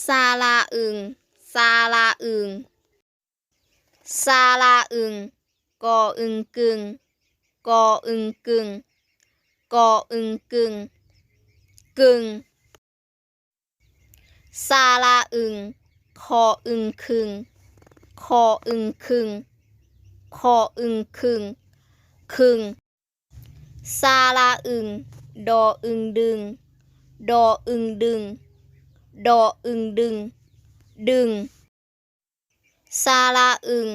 ซาลาอึง ซาลาอึง ซาลาอึง กออึงกึง กออึงกึง กออึงกึง กึง ซาลาอึง คออึงคึง คออึงคึง คออึงคึง คึง ซาลาอึง ดออึงดึง ดออึงดึง ดออึงดึง ดึง ซาลาอึง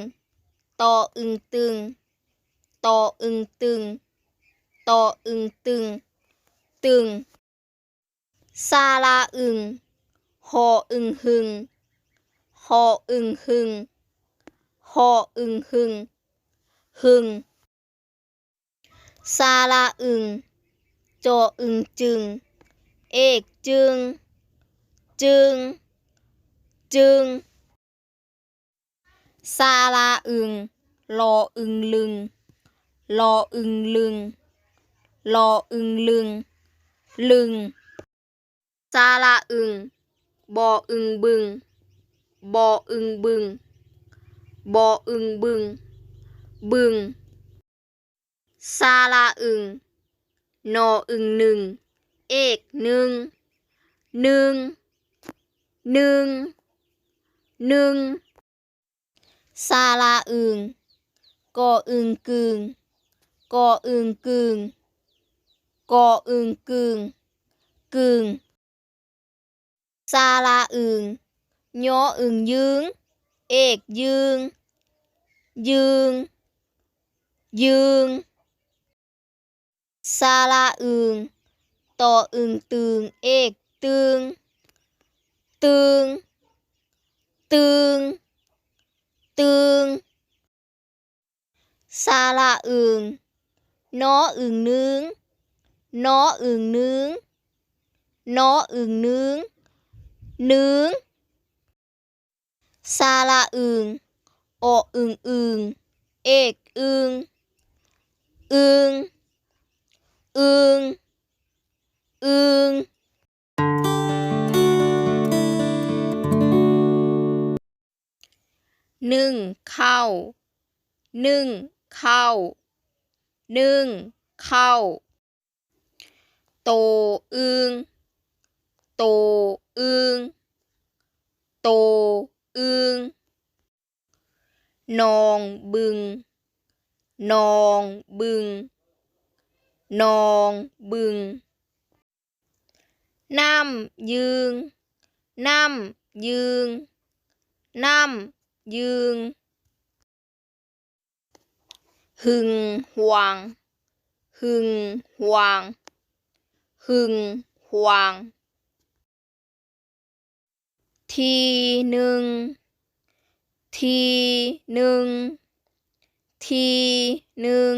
ตออึงตึง ตออึงตึง ตออึงตึง ตึง ซาลาอึง หออึงหึง หออึงหึง หออึงหึง หึง ซาลาอึง จออึงจึง เอกจึง จึง จึง ซาลาอึงรออึงลึงรออึงลึงรออึงลึง ลึง ซาลาอึง บออึงบึง บออึงบึง บออึงบึง บึง ซาลาอึง นออึงหนึ่ง เอกหนึ่งหนึ่ง หนึ่งหนึ่งซาลาอึงกออึงกึงกออึงกึงกออึงกึงกึงซาลาอึงยออึงยืงเอกยืงยืงยืงซาลาอึงต่ออึงตึงเอกตึง ตึงตึงตึงซาลาอึงนออึงนึงนออึงนึงนออึ นึงนึงซาลาอึงออึงอึงเอกอึงอึงอึงอึงนึ่งข้าวนึ่งข้าวนึ่งข้าวโตอึงโตอึงโตอึงนองบึง นองบึง นองบึง น้ำยืงน้ำยืงน้ำ ยืง หึงหวาง หึงหวาง หึงหวาง ทีหนึ่ง ทีหนึ่ง ทีหนึ่ง